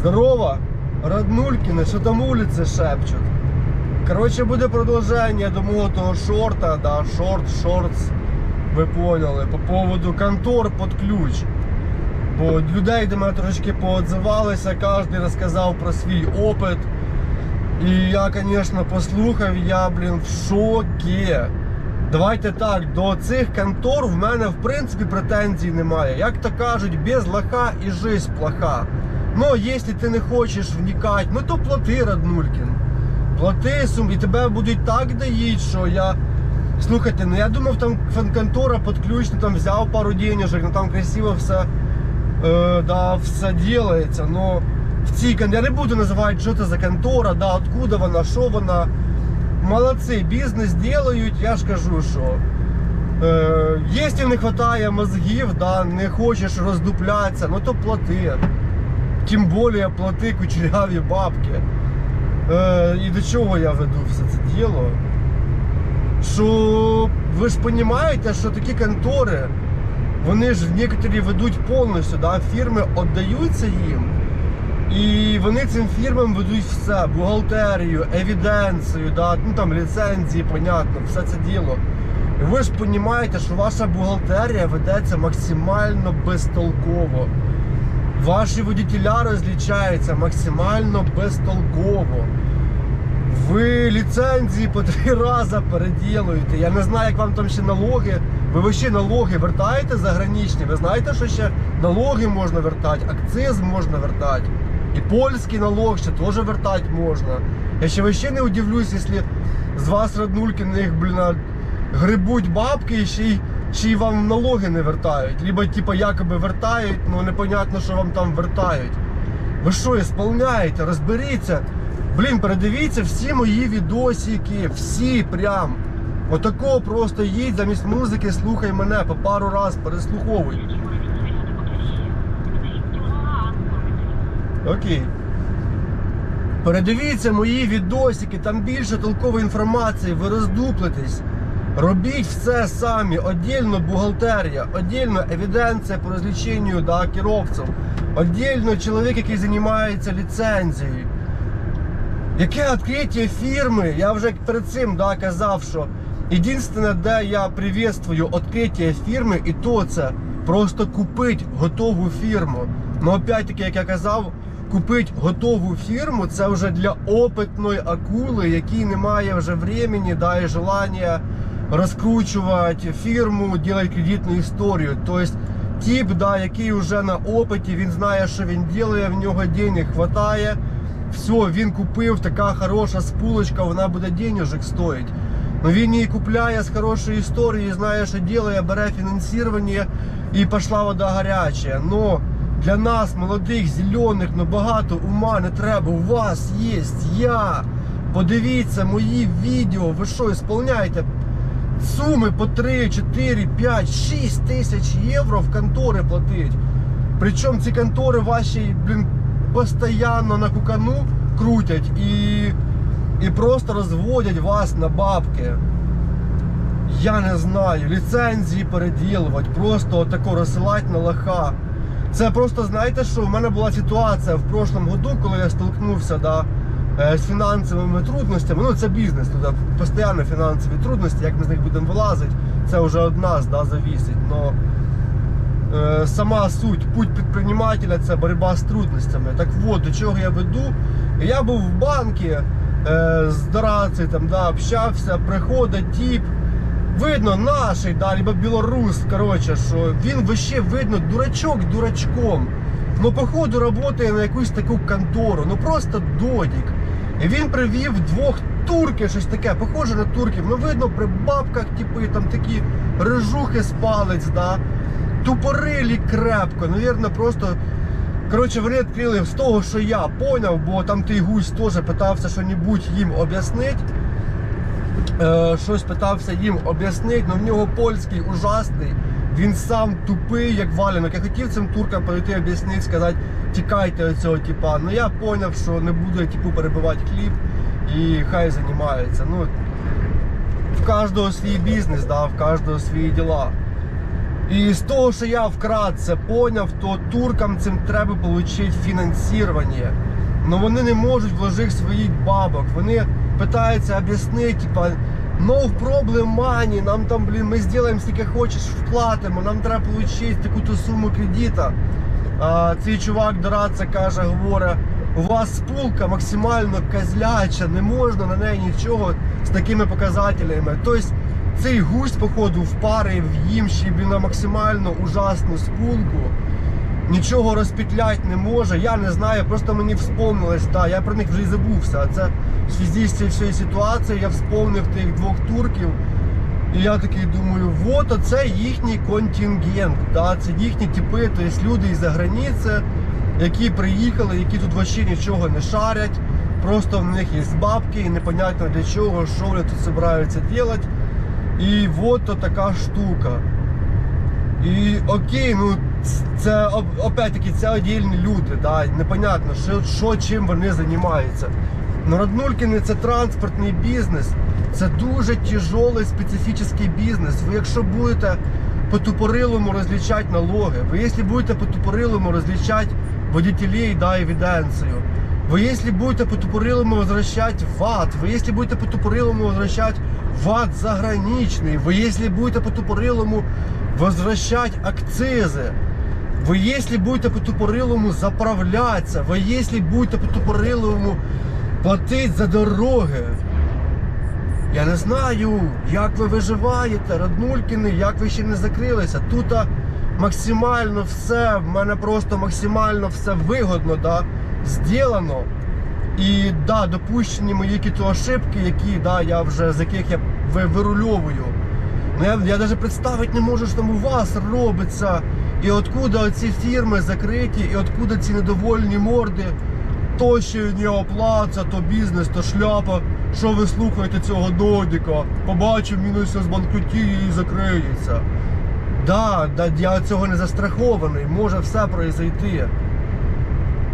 Здорово, роднулькины, что там улицы шепчут. Короче, буде продовження до мого того шорта, да, шорт, шортс, ви поняли, по поводу контор під ключ. Бо людей до мене трошечки поотзивалися, кожен розказав про свій опит. І я, звісно, послухав, я, блін, в шокі. Давайте так, до цих контор в мене в принципі претензій немає. Як то кажуть, без лоха і жизнь плоха. Ну, якщо ти не хочеш вникати, ну то плати, Раднулькін. Плати сум, і тебе будуть так доїть, що я. Слухайте, ну я думав, там фанконтора під ключ, там взяв пару денежок, ну там красиво все, е, да, все ділається. Но в цій я не буду називати, що це за контора, да, откуда вона, що вона. Молодці, бізнес делають, я ж кажу, що. Е, якщо не вистачає мозгів, да, не хочеш роздуплятися, ну то плати. Тим більше плати кучеряві бабки. Е, і до чого я веду все це діло? Що ви ж розумієте, що такі контори, вони ж некоторі ведуть повністю, да, фірми віддаються їм. І вони цим фірмам ведуть все, бухгалтерію, евіденцію, да, ну там ліцензії, понятно, все це діло. І ви ж розумієте, що ваша бухгалтерія ведеться максимально безтолково. Ваші водітеля розлічаються максимально безтолково. Ви ліцензії по три рази переділуєте. Я не знаю, як вам там ще налоги. Ви вообще налоги вертаєте заграничні. Ви знаєте, що ще налоги можна вертати, акциз можна вертати. І польський налог ще теж вертати можна. Я ще вообще не удивлюсь, якщо з вас, роднулькиних, блін, грибуть бабки і ще й, й вам налоги не вертають. Либо, типа, якоби вертають, ну непонятно, що вам там вертають. Ви що, ісполняєте? Розберіться. Блін, передивіться всі мої відосики, всі прям. Отако просто їдь замість музики, слухай мене, по пару раз переслуховуй. Окей. Передивіться мої відосики, там більше толкової інформації, ви роздуплитесь. Робіть все самі, отдельно бухгалтерія, отдельно евіденція по розліченню да, керовців, отдельно чоловік, який займається ліцензією. Яке відкриття фірми? Я вже перед цим да, казав, що єдине, де я приветствую відкриття фірми, і то це просто купити готову фірму. Ну, опять-таки, як я казав, купити готову фірму це вже для опитної акули, якій немає вже времени, да, і желання розкручувати фірму, робити кредитну історію. Тобто тип, да, який вже на опиті, він знає, що він робить, в нього денег вистачає. Все, він купив, така хороша спулочка, вона буде денежок стоїть. Ну він її купляє з хорошої історії, знає, що робить, бере фінансування і пішла вода гаряча. Но для нас, молодих, зелених, ну багато ума не треба. У вас є я. Подивіться мої відео, ви що, ісполняєте суми по 3, 4, 5, 6 тисяч євро в контори платить. Причому ці контори ваші, блін, постійно на кукану крутять і, і просто розводять вас на бабки. Я не знаю, ліцензії переділувати, просто отако розсилати на лоха. Це просто, знаєте що, в мене була ситуація в прошлому году, коли я столкнувся да, з фінансовими трудностями. Ну, це бізнес, туди постійно фінансові трудності, як ми з них будемо вилазити, це вже від нас да, завісить. Но е, сама суть, путь підприємателя це боротьба з трудностями. Так от, до чого я веду. Я був в банку е, з Дорацею, там, да, общався, приходить тип. Видно наший, да, либо білорус, коротше, що він вообще видно дурачок дурачком. Ну, походу, працює на якусь таку контору. Ну просто додік. І він привів двох турків, щось таке, похоже на турків. Ну видно при бабках, типи, там такі рижухи з палець, да. Тупорилі крепко. Навірно, просто. Коротше, вони відкрили з того, що я поняв, бо там той гусь теж питався що-небудь їм об'яснити. Е, щось питався їм об'яснити, але в нього польський ужасний. Він сам тупий, як валянок. Я хотів цим туркам прийти об'яснити, сказати, тікайте від цього типа. Ну я зрозумів, що не буду я типу перебивати кліп і хай займається. Ну, в кожного свій бізнес, да, в кожного свої діла. І з того, що я вкратце поняв, то туркам цим треба отримати фінансування. Но вони не можуть вложити своїх бабок. Вони питаються об'яснити, типа, no problem money, нам там, блін, ми зробимо скільки хочеш, вплатимо, нам треба отримати таку-то суму кредита. А, цей чувак Дораца каже, говорить, у вас спулка максимально козляча, не можна на неї нічого з такими показателями. Тобто цей гусь, походу, впарив їм ще на максимально ужасну спулку. Нічого розпетлять не може. Я не знаю, просто мені вспомнилось, да, я про них вже і забувся. А це в зв'язку з цією ситуацією я вспомнив тих двох турків. І я такий думаю, вот оце їхній контингент, да, це їхні типи, тобто люди із-за границі, які приїхали, які тут вообще нічого не шарять. Просто в них є бабки і непонятно для чого, що вони тут збираються робити. І то така штука. І окей, ну це оп- опять-таки це отдільні люди, да, непонятно, що, що чим вони займаються. Ну, Раднулькіни це транспортний бізнес, це дуже тяжелий специфічний бізнес. Ви якщо будете по тупорилому розлічати налоги, ви якщо будете по тупорилому розлічати водителей, да, евіденцію, вы если будете по тупорилому возвращать ВАТ, вы если будете по тупорилому возвращать ВАТ заграничный, вы если будете по тупорилому возвращать акцизы, вы если будете по тупорилому заправляться, вы если будете по тупорилому платить за дороги. Я не знаю, як ви виживаєте, роднулькіни, як ви ще не закрилися. Тут максимально все, в мене просто максимально все вигодно, да, зроблено. І да, допущені мої якісь ошибки, які да, я вже з яких я ви- вирульовую. Ну я, я навіть представити не можу, що там у вас робиться. І откуда ці фірми закриті, і откуда ці недовольні морди. То ще не оплата, то бізнес, то шляпа. Що ви слухаєте цього додіка? Побачив, мінус з банкрутіє і закриється. Да, да, я цього не застрахований, може все произойти.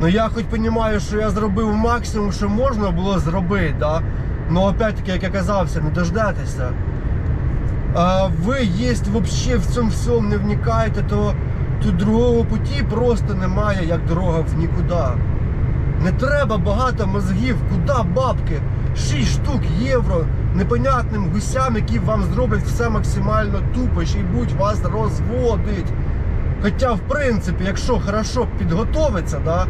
Ну я хоч розумію, що я зробив максимум, що можна було зробити, да? Ну опять-таки, як я казався, не дождетеся. А ви єсть вообще в цьому всьому не вникаєте, то тут другого путі просто немає, як дорога в нікуди. Не треба багато мозгів, куди бабки? 6 штук євро непонятним гусям, які вам зроблять все максимально тупо, ще й будуть вас розводить. Хоча, в принципі, якщо хорошо підготовитися, да,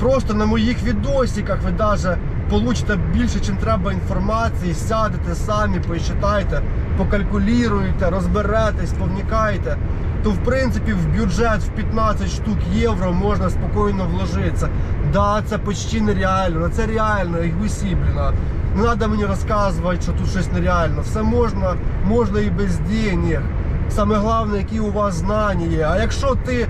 просто на моїх відосиках ви даже получите більше, чим треба інформації, сядете самі, посчитайте, покалькулюєте, розберетесь, повникаєте, то в принципі в бюджет в 15 штук євро можна спокійно вложитися. Да, це почти нереально, це реально, як гусі, блін. Не треба мені розказувати, що тут щось нереально. Все можна, можна і без денег. Саме головне, які у вас знання є. А якщо ти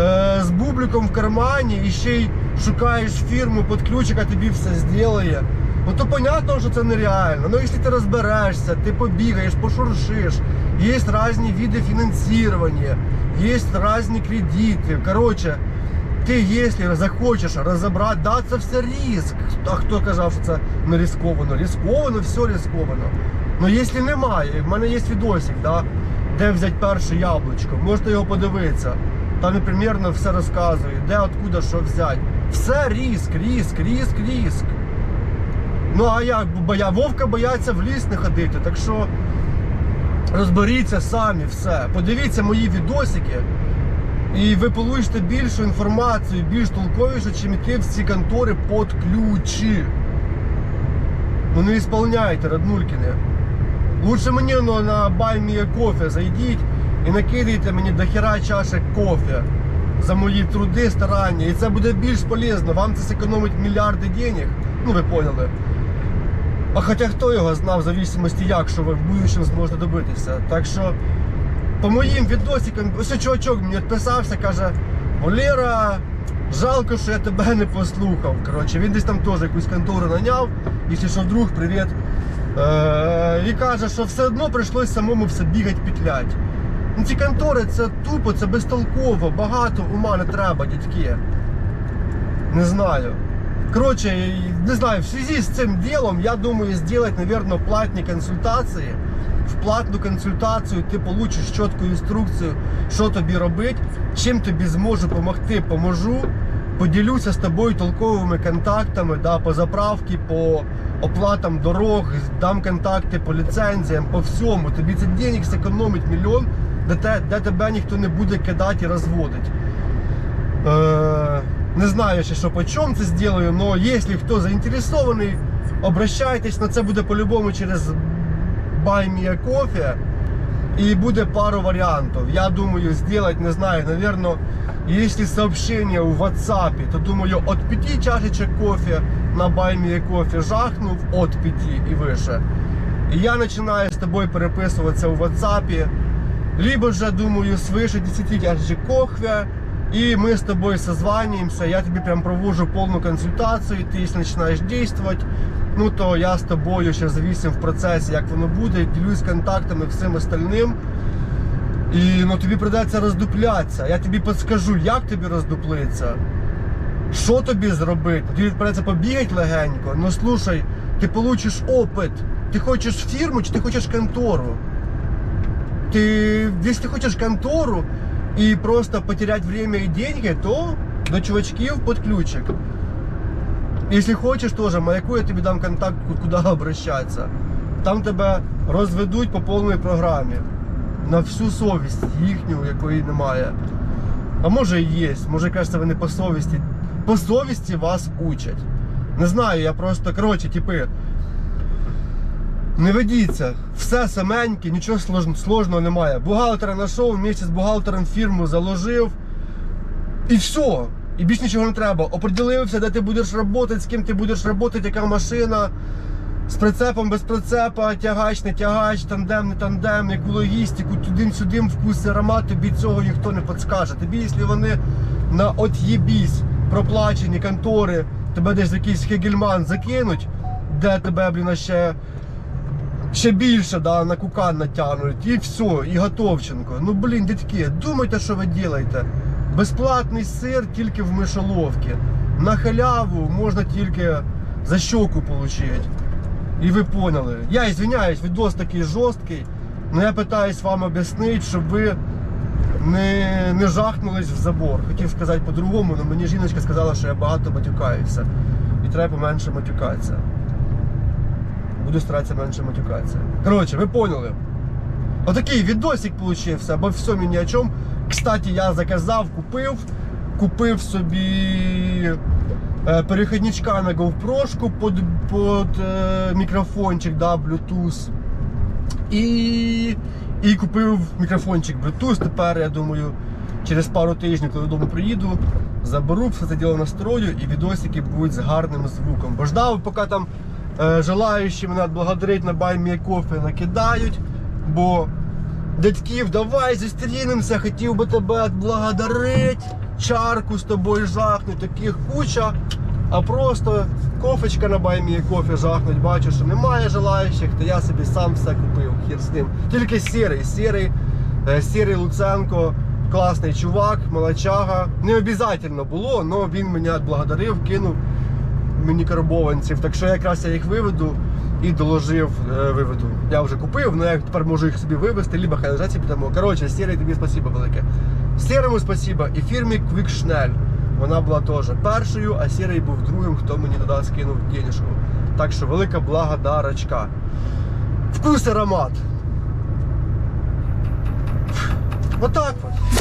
е, з бубликом в кармані і ще й шукаєш фірму під ключик, а тобі все зробить, ну то понятно, що це нереально. Ну якщо ти розберешся, ти побігаєш, пошуршиш, є різні види фінансування, є різні кредити. Коротше, ти, якщо захочеш розібрати, да, це все ризик. А хто казав, що це не ризиковано? Ризиковано, все ризиковано. Ну якщо немає, в мене є відосик, да, де взяти перше яблучко, можете його подивитися. Там і примірно все розказує, де, откуда, що взяти. Все риск, риск, риск, риск. Ну а як боя? Вовка бояться в ліс не ходити, так що розберіться самі все. Подивіться мої відосики. І ви получите більшу інформацію, більш толковіше, чим йти в ці контори під ключі. Ну не ісполняйте, роднулькіни. Лучше мені ну, на Me кофе зайдіть і накидайте мені до хера чашек кофе за мої труди, старання. І це буде більш полезно. Вам це зекономить мільярди денег. Ну ви поняли. А хоча хто його знав, в зависимості як, що ви в будущем зможете добитися. Так що по моїм відосикам, ось чувачок мені відписався, каже, Валера, жалко, що я тебе не послухав. Коротше, він десь там теж якусь контору наняв, якщо що вдруг, привіт. Е, і каже, що все одно прийшлось самому все бігати, петлять. Ну, ці контори це тупо, це безтолково, багато ума не треба, дядьки. Не знаю. Коротше, не знаю, в связи з цим ділом, я думаю, сделать, наверное, платні консультації в платну консультацію ти получиш чітку інструкцію, що тобі робити, чим тобі зможу допомогти, поможу. Поділюся з тобою толковими контактами да, по заправці, по оплатам дорог, дам контакти по ліцензіям, по всьому. Тобі це денег зекономить мільйон, де, те, де тебе ніхто не буде кидати і розводити. Е, не знаю ще, що по чому це зроблю, але якщо хто заінтересований, обращайтесь, на це буде по-любому через Buy Me a Coffee. И будет пару вариантов. Я думаю сделать, не знаю, наверное, если сообщение в WhatsApp, то думаю от 5 чашечек кофе на Buy Me a Coffee жахнув от 5 и выше. И я начинаю с тобой переписываться в WhatsApp, либо же, думаю, свыше 10 чашечек кофе, и мы с тобой созваниваемся, я тебе прям провожу полную консультацию, ты если начинаешь действовать, ну то я з тобою ще завісим в процесі, як воно буде, ділюсь контактами, всім остальним. І ну, тобі придеться роздуплятися. Я тобі підскажу, як тобі роздуплитися, що тобі зробити. Тобі придеться побігати легенько. Ну слушай, ти получиш опит. Ти хочеш фірму чи ти хочеш контору? Ти, якщо ти хочеш контору і просто потерять время і деньги, то до чувачків під ключик. Если хочеш теж, маяку я тобі дам контакт, куди обращатися. Там тебе розведуть по повній програмі. На всю совість їхню, якої немає. А може і є, може кажеться, вони по совісті. По совісті вас учать. Не знаю, я просто, коротше, типи. Не ведіться, все саменьке, нічого слож- сложного немає. Бухгалтера знайшов, місяць з бухгалтером фірму заложив. І все. І більш нічого не треба. Оприділився, де ти будеш працювати, з ким ти будеш працювати, яка машина. З прицепом, без прицепа, тягач, не тягач, тандем, не тандем, яку логістику, туди-сюди, вкус, аромат, тобі цього ніхто не підскаже. Тобі, якщо вони на от'єбісь проплачені контори, тебе десь якийсь хегельман закинуть, де тебе, блін, ще, ще більше да, на кукан натягнуть, і все, і готовченко. Ну блін, дітки, думайте, що ви робите. Безплатний сир тільки в мишоловці. На халяву можна тільки за щоку отримати. І ви поняли. Я извиняюсь, відос такий жорсткий, але я питаюсь вам об'яснити, щоб ви не, не жахнулись в забор. Хотів сказати по-другому, але мені жіночка сказала, що я багато матюкаюся. І треба менше матюкатися. Буду старатися менше матюкатися. Коротше, ви поняли. Отакий відосик получився, обо всьому ні о чому. Кстати, я заказав, купив. Купив собі е, перехідничка на GoPro під, під е, мікрофончик, да, Bluetooth. І, і купив мікрофончик Bluetooth. Тепер, я думаю, через пару тижнів, коли додому приїду, заберу все це діло настрою і відосики будуть з гарним звуком. Бо ждав, поки там желаючі мене благодарить на a Coffee накидають. Бо дядьків, давай зустрінемося, хотів би тебе відблагодарити, чарку з тобою жахнуть, таких куча. А просто кофечка на a Coffee жахнуть, бачу, що немає желаючих, то я собі сам все купив, хір з ним. Тільки сірий, сірий, е, сірий Луценко, класний чувак, молочага. Не обов'язково було, але він мене відблагодарив, кинув мені карбованців. Так що якраз я їх виведу і доложив, е, виведу. Я вже купив, але я тепер можу їх собі вивезти, либо хай лежать собі. Коротше, Сірий, тобі спасибо велике. Сірому спасибо і фірмі Quickschnell. Вона була теж першою, а Сірий був другим, хто мені туди скинув денежку. Так що велика благодарочка. Вкус аромат. Отак от.